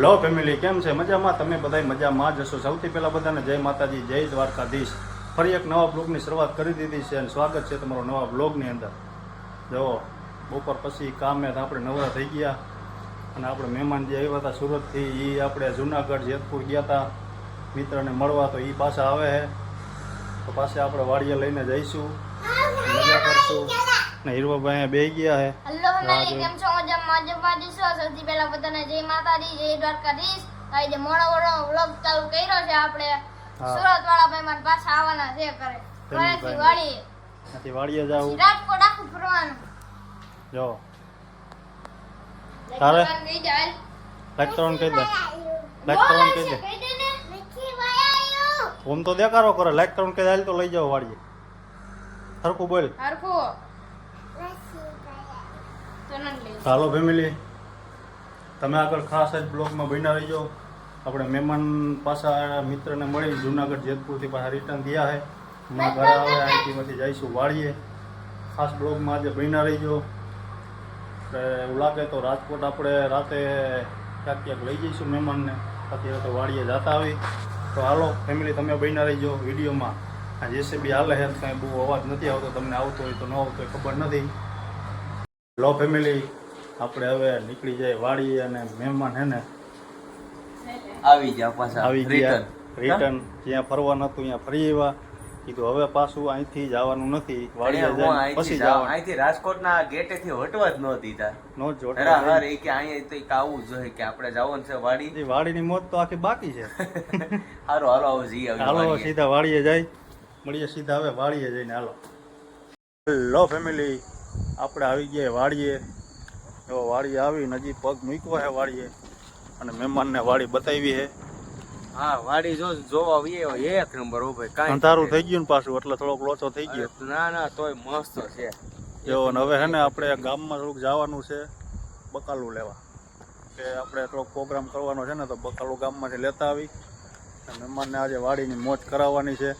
લો family કેમ છે? મજામાં? તમે બધા મજામાં જ હશો. સૌથી પહેલાં બધાને જય માતાજી, જય દ્વારકાધીશ. ફરી એક નવા બ્લોગની શરૂઆત કરી દીધી છે અને સ્વાગત છે તમારો નવા બ્લોગની અંદર. જો, બપોર પછી કામે આપણે નવરા થઈ ગયા અને આપણે મહેમાન જે આવ્યા હતા સુરતથી એ આપણે જુનાગઢ, જેતપુર ગયા હતા. મિત્રને મળવા તો એ પાછા આવે છે તો પાછા આપણે વાડીએ લઈને જઈશું. મજા કરશું. ને હીરવાભાઈ અહીંયા બેસી ગયા છે હેલો ફેમિલી કેમ છો? મજામાં મજામાં દીશો સૌથી પહેલા બધાને જય માતાજી જય દ્વારકાધીશ. આજે મોડો મોડો વ્લોગ ચાલુ કર્યો છે આપણે સુરત વાળા મહેમાન પાછા આવવાના છે કરે ઘરેથી વાળીએ. ત્યાંથી વાડીએ જાવું રાજકોટ આખું ફરવાનું. જો. તારે? કહી દે. કહી દે. ઓમ તો દેખારો કરે. લાઈક કરવાનું કહી દે. હાલ તો લઈ જાઓ વાડીએ હરખું બોલ. હરખું. હાલો ફેમિલી તમે આગળ ખાસ જ બ્લોગમાં બન્યા રહીજો. આપણે મહેમાન પાછા મિત્રને મળી જુનાગઢ, જેતપુરથી પાછા રિટર્ન ગયા છે હમણાં ઘરે આવે અહીંથી જઈશું, વાળીએ. ખાસ બ્લોગમાં આજે બન્યા રહીજો. એવું લાગે તો રાજકોટ આપણે રાતે ક્યાંક ક્યાંક લઈ જઈશું મહેમાનને. અત્યારે તો વાડીએ જતા આવી. તો હાલો ફેમિલી તમે બન્યા રહીજો વિડીયોમાં. આ જેસીબી હાલે છે, કાંઈ બહુ અવાજ નથી આવતો, તમને આવતો હોય તો ન આવતો હોય, ખબર નથી. લો ફેમિલી આપણે હવે નીકળી જાય વાડી અને મહેમાન હે ને? આવી ગયા પાછા આવી ગયા. રિટર્ન જ્યાં ફરવાનું હતું ત્યાં ફરી આવ્યા. કીધું હવે પાછું અહીંથી જવાનું નથી વાડી અહીંથી પછી. જવાનું. અહીંથી રાજકોટના ગેટેથી હટવા જ ન દીધા નો જ હર એ કે અહીંયા તો એક આવું જોઈએ કે આપણે જવાનું છે વાડી. વાડીની મોત તો આખી બાકી છે. હારો હાલો આવો જઈ આવી હાલો સીધા વાડીએ જાય મળીએ સીધા હવે વાડીએ જઈને હાલો. લો ફેમિલી આપણે આવી ગયા વાડીએ. જો વાડીએ આવી નજીક પગ મૂક્યો છે વાડીએ. અને મહેમાનને વાડી બતાવી છે હા વાડી જો જોવા આવીએ એક નંબર હો ભાઈ કાંઈ અંધારું થઈ ગયું ને પાછું એટલે થોડોક લોચો થઈ ગયો. ના ના તોય મસ્ત છે. જો અને હવે હે ને આપણે ગામમાં થોડુંક જવાનું છે બકાલું લેવા. કે આપણે થોડોક પ્રોગ્રામ કરવાનો છે ને તો બકાલું ગામમાંથી લેતા આવી. અને મહેમાનને આજે વાડીની મોજ કરાવવાની છે.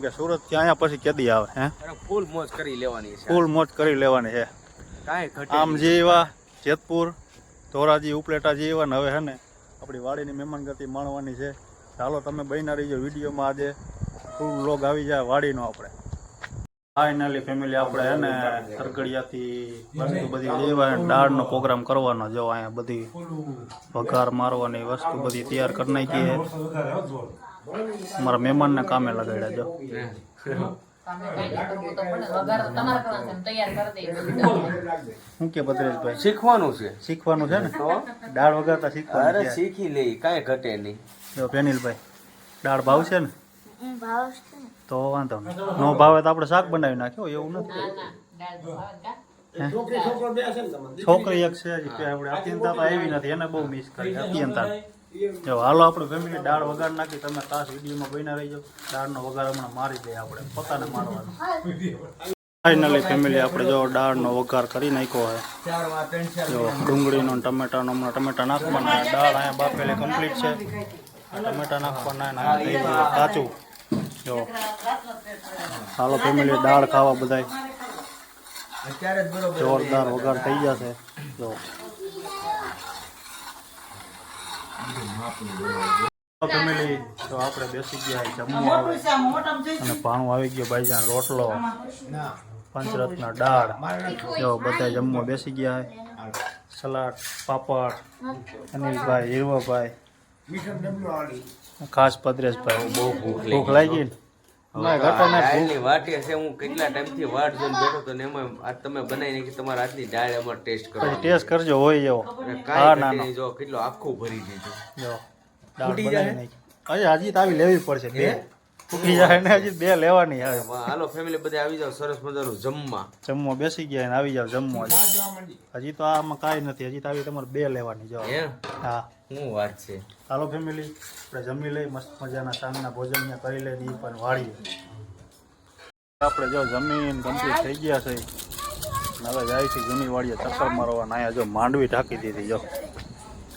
કે સુરતથી અહીંયા પછી કેદી આવે હે? ફૂલ મોજ કરી લેવાની છે. ફૂલ મોજ કરી લેવાની છે. કાંઈ ઘટે આમ. એવા જેતપુર ધોરાજી ઉપલેટા જે એવા ને હવે હે ને આપણી વાડીની મહેમાનગતિ માણવાની છે. ચાલો તમે બન્યા રહીજો વિડીયોમાં આજે. ફૂલ લોગ આવી જાય વાડીનો આપણે. ફાઇનલી ફેમિલી આપણે હે ને સરગડિયાથી વસ્તુ બધી લેવા દાળનો પ્રોગ્રામ કરવાનો જો અહીંયા બધી વઘાર મારવાની વસ્તુ બધી તૈયાર કરી નાખી છે મહેમાનના કામે લગાડ્યા જો. શું કે ભદ્રેશભાઈ? શીખવાનું છે. શીખવાનું છે ને? દાળ વગાડતા શીખવાનું શીખી લઈ કાંઈ ઘટે નહીં. જો પેનિલભાઈ દાળ ભાવ છે ને? હમ, ભાવ છે ને. તો વાંધો નહીં. નો ભાવે તો આપણે શાક બનાવી નાખ્યો એવું નથી. છોકરી એક છે આપણે અત્યંતા તો આવી નથી એને બહુ મિસ કરી અત્યંતા. જો હાલો આપણે ફેમિલી દાળ વગાડ નાખી, તમે ખાસ વિડીયોમાં બન્યા રહીજો. દાળનો વઘાર હમણાં મારી દઈએ આપણે, પોતાને મારવાનો. ફાઇનલી ફેમિલી આપણે જો દાળનો વઘાર કરી નાખ્યો હોય જો ડુંગળીનો ટમેટાનો હમણાં ટમેટા નાખવાના દાળ અહીંયા બાફેલી કમ્પ્લીટ છે. ટમેટા નાખવાના કાચું. જો હાલો ફેમિલી દાળ ખાવા બધાય. જોરદાર વઘાર થઈ જશે જો ફેમિલી તો આપણે બેસી ગયા છે જમવા આવે અને ભાણું આવી ગયો ભાઈજાન રોટલો પંચરત્ન દાળ. જો બધા જમવા બેસી ગયા સલાડ પાપડ અનિલભાઈ હીરવાભાઈ ખાસ પદરેશભાઈ બહુ ભૂખ લાગી. દાળની વાટી હશે હું કેટલા ટાઈમથી વાટ જોઈને બેઠો તો ને એમાં આજ તમે બનાવી નાખી તમારા હાથની દાળ અમારે ટેસ્ટ કરો ટેસ્ટ કરજો હોય એવો. કાંઈ ના ઘટે ના. નહીં, જો કેટલો આખું ભરી દીધું જો ફૂટી જાય? નાખી. હજી હજી તો આવી લેવી પડશે બે. ફૂટી જાય ને હજી બે લેવાની હાલો ફેમિલી બધા આવી જાવ સરસ મજાનું જમવા. જમવા બેસી ગયા ને આવી જાવ જમવા. હજી તો આમાં કાંઈ નથી હજી તો આવી તમારે બે લેવાની જો. હે? હા. શું વાત છે? હાલો ફેમિલી આપણે જમી લઈ મસ્ત મજાના સાંજના ભોજન કરી લઈ ઈ પણ વાળીએ. આપણે જો જમીન કમ્પ્લીટ થઈ ગયા છે. હવે જાય છે જૂની વાળીએ ચક્કર મારવાના. અહીંયા જો માંડવી ઢાંકી દીધી જો.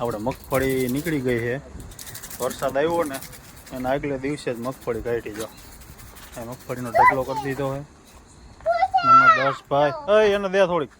આપણે મગફળી નીકળી ગઈ છે. વરસાદ આવ્યો ને એના આગલે દિવસે જ મગફળી કાઢી જો. એ મગફળીનો ઢગલો કરી દીધો હોય નંબર દસ ભાઈ. એને દે થોડીક.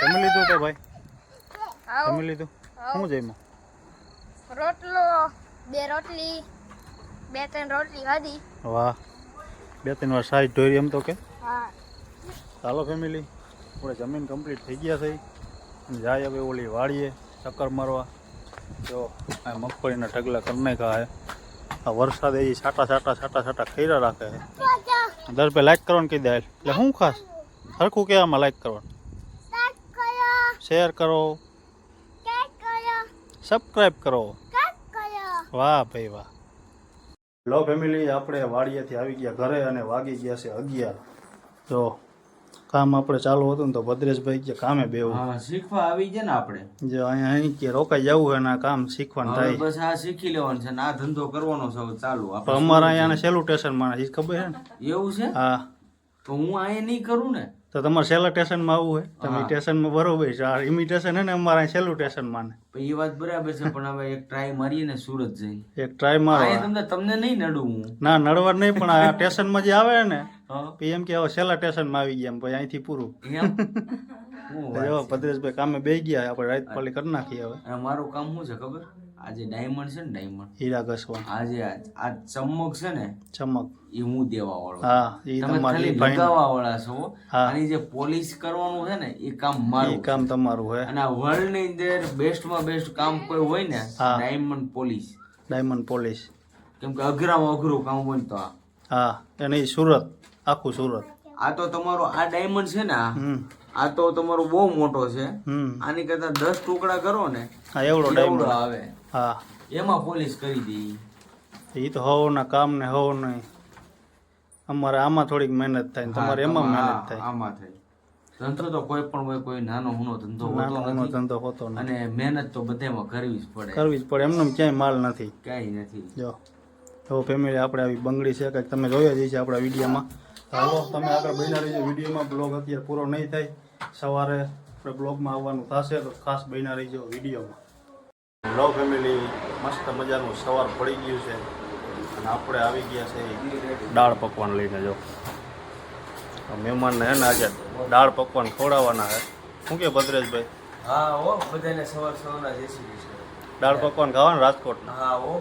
જમી લીધું તો ભાઈ? આવો. જમી લીધું? શું જમ્યું? રોટલો બે રોટલી બે ત્રણ રોટલી ખાધી. વાહ. બે ત્રણ વાર સાઈડ ઢોરી એમ તો કે? હા. ચાલો ફેમિલી આપણે જમીન કમ્પ્લીટ થઈ ગયા છે. અને જાય હવે ઓલી વાળીએ ચક્કર મારવા. જો આ મગફળીના ઢગલા કરી નાખ્યા છે. આ વરસાદ એ છાટા છાટા છાટા છાટા ખૈરા રાખે છે. દર પે લાઈક કરવાનું કહી દે એટલે શું ખાસ? સરખું કહેવામાં લાઈક કરવાનું. શેર કરો. સબસ્ક્રાઈબ કરો. વાહ ભાઈ વાહ. લો ફેમિલી આપણે વાડિયાથી આવી ગયા ઘરે અને વાગી ગયા છે અગિયાર. જો કામ આપણે ચાલુ હતું ને તો ભદ્રેશભાઈ કે કામે બેવું હા શીખવા આવી ગયા ને આપણે. જો અહીંયા અહીં કે રોકાઈ જવું હોય ને આ કામ શીખવાનું થાય. બસ આ શીખી લેવાનું છે ને આ ધંધો કરવાનો છે ચાલુ. અમારા અહીંયા સેલુટેશનમાં એ ખબર છે ને? એવું છે? હા. તો હું અહીંયા નહીં કરું ને? તો તમારે સેલ્યુટેશનમાં આવવું હોય. તમે. સ્ટેશનમાં બરોબર છે. આ ઇમિટેશન હે ને અમારા અહીં સ્ટેશન માને એ વાત બરાબર છે પણ હવે એક ટ્રાય મારીએ ને સુરત જઈ. એક ટ્રાય મારો તમને તમને નહીં નડું હું. ના નડવા નહીં પણ આ સ્ટેશનમાં જે આવે ને એમ કે હવે છેલ્લા સ્ટેશનમાં આવી ગયા પછી અહીંથી પૂરું. ભદ્રેશભાઈ કામે બે ગયા આપણે રાત પાલી કરી નાખીએ હવે. મારું કામ શું છે ખબર? આ જે ડાયમંડ છે ને ડાયમંડ હીરા ઘસવા. આ જે આ ચમક છે ને ચમક. એ હું દેવા વાળો હા એ તમે તમારી લગાવવા વાળા છો. અને જે પોલિશ કરવાનું છે ને એ કામ એ મારું કામ તમારું હે અને આ વર્લ્ડની અંદર બેસ્ટમાં બેસ્ટ કામ કોઈ હોય ને. ડાયમંડ પોલિશ ડાયમંડ પોલિશ કેમ કે અઘરામાં અઘરું કામ હોય તો આ. હા અને સુરત આખું સુરત. આ તો તમારો આ ડાયમંડ છે ને આ. આ તો તમારો બહુ મોટો છે. આની કરતા દસ ટુકડા કરો ને એવડો ડાયમંડ આવે. હા. એમાં પોલીસ કરી દી. એ તો હવના કામ ને હવ નહીં અમારે આમાં થોડીક મહેનત થાય ને તમારે એમાં મહેનત થાય. આમાં થાય. ધંધો તો કોઈ પણ હોય કોઈ નાનો હુનો ધંધો હોતો નથી. ધંધો હોતો નથી. અને મહેનત તો બધામાં કરવી જ પડે. કરવી જ પડે એમનો ક્યાંય માલ નથી. ક્યાંય નથી. જો તો ફેમિલી આપણે આવી બંગડી છે કંઈક તમે જોયા જ છે આપણા વિડીયોમાં. હાલો તમે આગળ બન્યા રહીજો વિડીયોમાં બ્લોગ અત્યારે પૂરો નહીં થાય. સવારે આપણે બ્લોગમાં આવવાનું થશે તો ખાસ બન્યા રહીજો વિડીયોમાં. લો ફેમિલી મસ્ત મજાનું સવાર પડી ગયું છે. અને આપણે આવી ગયા છે દાળ પકવાન લઈને જો. આ મહેમાનને હે ને આજે દાળ પકવાન ખવડાવવાના છે. શું કે ભદ્રેશભાઈ? હા ઓ બધાને સવાર સવારના જય શ્રી કૃષ્ણ દાળ પકવાન ખાવાના રાજકોટના? હા હો.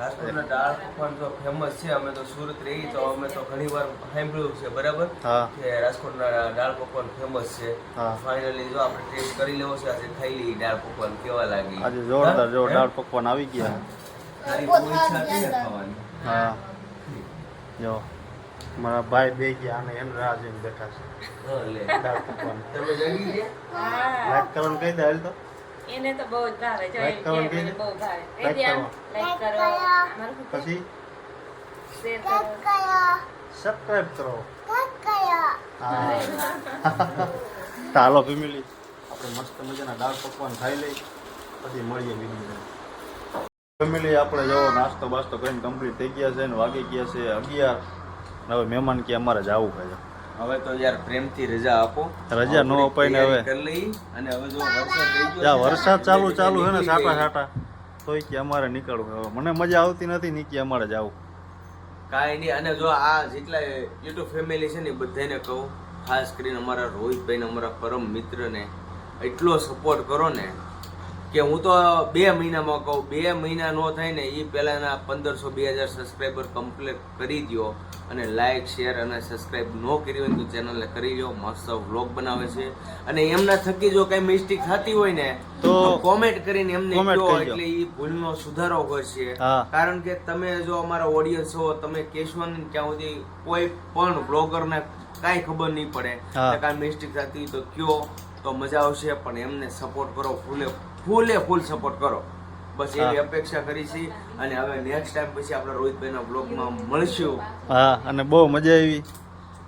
રાજકોટના દાળ પકવાન તો ફેમસ છે અમે તો સુરત રહી તો અમે તો ઘણી વાર સાંભળ્યું છે બરાબર? હા. કે રાજકોટના દાળ પકવાન ફેમસ છે. હા. ફાઇનલી જો આપણે ટેસ્ટ કરી લેવો છે આજે ખાઈ લઈએ દાળ પકવાન કેવા લાગી? આજે જોરદાર જો દાળ પકવાન આવી ગયા. તારી બહુ ઈચ્છા હતી ખાવાની. હા. જો મારા ભાઈ બે ગયા અને એમ રાહ જોઈને બેઠા છે. હા, દાળ પકવાન તમે લાઈક કરવાનું કહી દે હાલ તો. એને તો બહુ જ ભાવે. જો Like એ- કરવાનું એ મને કીધું? બહુ ભાવે. એ ધ્યાન લાઈક કરો. પછી? શેર કરો. સબસ્ક્રાઇબ કરો. હા. ચાલો ફેમિલી આપણે મસ્ત મજાના દાળ પકવાન ખાઈ લઈ પછી મળીએ બીજી ફેમિલી આપણે જો નાસ્તો બાસ્તો કરીને કમ્પ્લીટ થઈ ગયા છે ને વાગી ગયા છે અગિયાર. હવે મહેમાન કે અમારે જવું છે હવે તો યાર પ્રેમથી રજા આપો. રજા નો અપાય ને હવે. કરી લઈ અને હવે જો વરસાદ થઈ ગયો જા વરસાદ ચાલુ ચાલુ છે ને સાટા સાટા તોય કે અમારે નીકળવું હવે. મને મજા આવતી નથી ની અમારે જાવું. કાંઈ નહીં અને જો આ જેટલા યુટ્યુબ ફેમિલી છે ને એ બધાને કહું ખાસ કરીને અમારા રોહિતભાઈને અમારા પરમ મિત્રને એટલો સપોર્ટ કરો ને કે હું તો બે મહિનામાં કહું બે મહિના નો થાય ને એ પહેલાંના પંદરસો બે હજાર સબસ્ક્રાઈબર કમ્પ્લીટ કરી દો અને લાઇક શેર અને સબસ્ક્રાઈબ ન કરી હોય તો ચેનલને કરી દો મસ્ત વ્લોગ બનાવે છે અને એમના થકી જો કઈ મિસ્ટેક થતી હોય ને તો કોમેન્ટ કરીને એમને કહો. એટલે એ ભૂલનો સુધારો કરશે. કારણ કે તમે જો અમારા ઓડિયન્સ હો તમે કહેશો ને ત્યાં સુધી કોઈ પણ બ્લોગરને કાંઈ ખબર નહીં પડે. કાંઈ મિસ્ટેક થતી તો કયો તો મજા આવશે પણ એમને સપોર્ટ કરો ફૂલે ફૂલે ફૂલ સપોર્ટ કરો. બસ એવી અપેક્ષા કરી છે. અને હવે નેક્સ્ટ ટાઈમ પછી આપણે રોહિતભાઈના બ્લોગમાં મળશું. હા અને બહુ મજા આવી.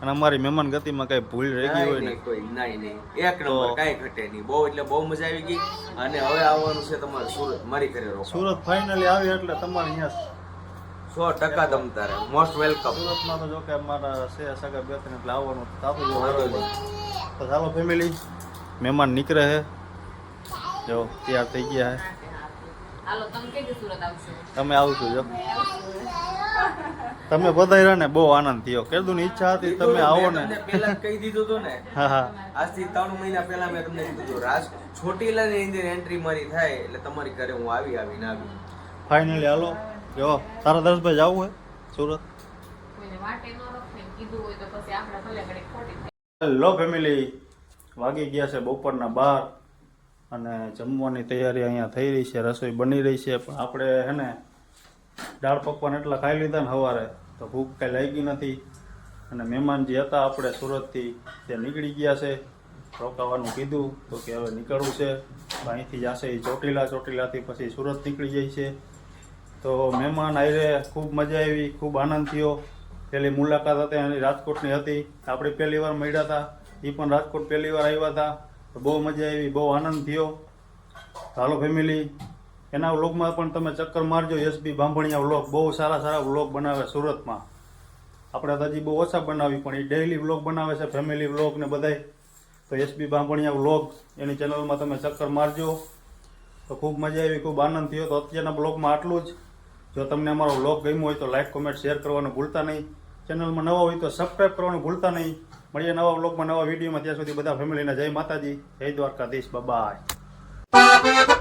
અને અમારી મહેમાન ગતિમાં કઈ ભૂલ રહી ગઈ હોય ને. કોઈ નહીં નહીં. એક નંબર કાંઈ ઘટે નહીં. બહુ એટલે બહુ મજા આવી ગઈ. અને હવે આવવાનું છે તમારે સુરત મારી ઘરે રોકાવાનું. સુરત ફાઇનલી આવી એટલે તમારે અહીંયા સો ટકા તમ તારે મોસ્ટ વેલકમ સુરતમાં તો જો કે અમારા છે સગા બે ત્રણ એટલે આવવાનું થતું જ તો ચાલો ફેમિલી મહેમાન નીકળે છે. જો તૈયાર થઈ ગયા છે હાલો તમે સુરત આવશો? તમે આવશો જો. તમે બધાય ને બહુ આનંદ થયો. કેદું ની ઈચ્છા હતી તમે આવો ને. પહેલા કહી દીધું હતું ને. હા હા. આજથી ત્રણ મહિના પહેલા મેં તમને કીધું હતું રાજ છોટીલાની અંદર એન્ટ્રી મારી થાય એટલે તમારી ઘરે હું આવી આવીને આવી. ફાઇનલી હાલો. જો તારા દર્શભાઈ જવું હે સુરત? કોઈને વાટે ન રખે કીધું હોય તો પછી આપણે ભલે ઘડી ખોટી થાય. હેલો ફેમિલી વાગી ગયા છે બપોરના બાર. અને જમવાની તૈયારી અહીંયા થઈ રહી છે, રસોઈ બની રહી છે. પણ આપણે હે ને, દાળ પકવાન એટલા ખાઈ લીધા ને સવારે તો ભૂખ કાંઈ લાગી નથી. અને મહેમાન જે હતા આપણે સુરતથી, તે નીકળી ગયા છે. રોકાવાનું કીધું, તો કે હવે નીકળવું છે. અહીંથી જશે એ ચોટીલા, ચોટીલાથી પછી સુરત નીકળી જાય છે. તો મહેમાન આયરે ખૂબ મજા આવી, ખૂબ આનંદ થયો. પેલી મુલાકાત હતી એની રાજકોટની હતી. આપણે પહેલી વાર મળ્યા હતા. એ પણ રાજકોટ પહેલી વાર આવ્યા હતા. તો બહુ મજા આવી, બહુ આનંદ થયો. હાલો ફેમિલી એના વ્લોગમાં પણ તમે ચક્કર મારજો એસબી બાંભણિયા વ્લોગ. બહુ સારા સારા વ્લોગ બનાવે સુરતમાં. આપણે તો હજી બહુ ઓછા બનાવી, પણ એ ડેઈલી વ્લોગ બનાવે છે ફેમિલી વ્લોગ ને બધાય. તો એસબી બાંભણિયા વ્લોગ, એની ચેનલમાં તમે ચક્કર મારજો. તો ખૂબ મજા આવી, ખૂબ આનંદ થયો. તો અત્યારના બ્લોગમાં આટલું જ. જો તમને અમારો વ્લોગ ગમ્યો હોય તો લાઈક કોમેન્ટ શેર કરવાનું ભૂલતા નહીં. ચેનલમાં નવા હોય તો સબસ્ક્રાઈબ કરવાનું ભૂલતા નહીં. મળીએ નવા બ્લોગમાં નવા વિડીયોમાં ત્યાં સુધી બધા ફેમિલીને જય માતાજી, જય દ્વારકાધીશ. બાય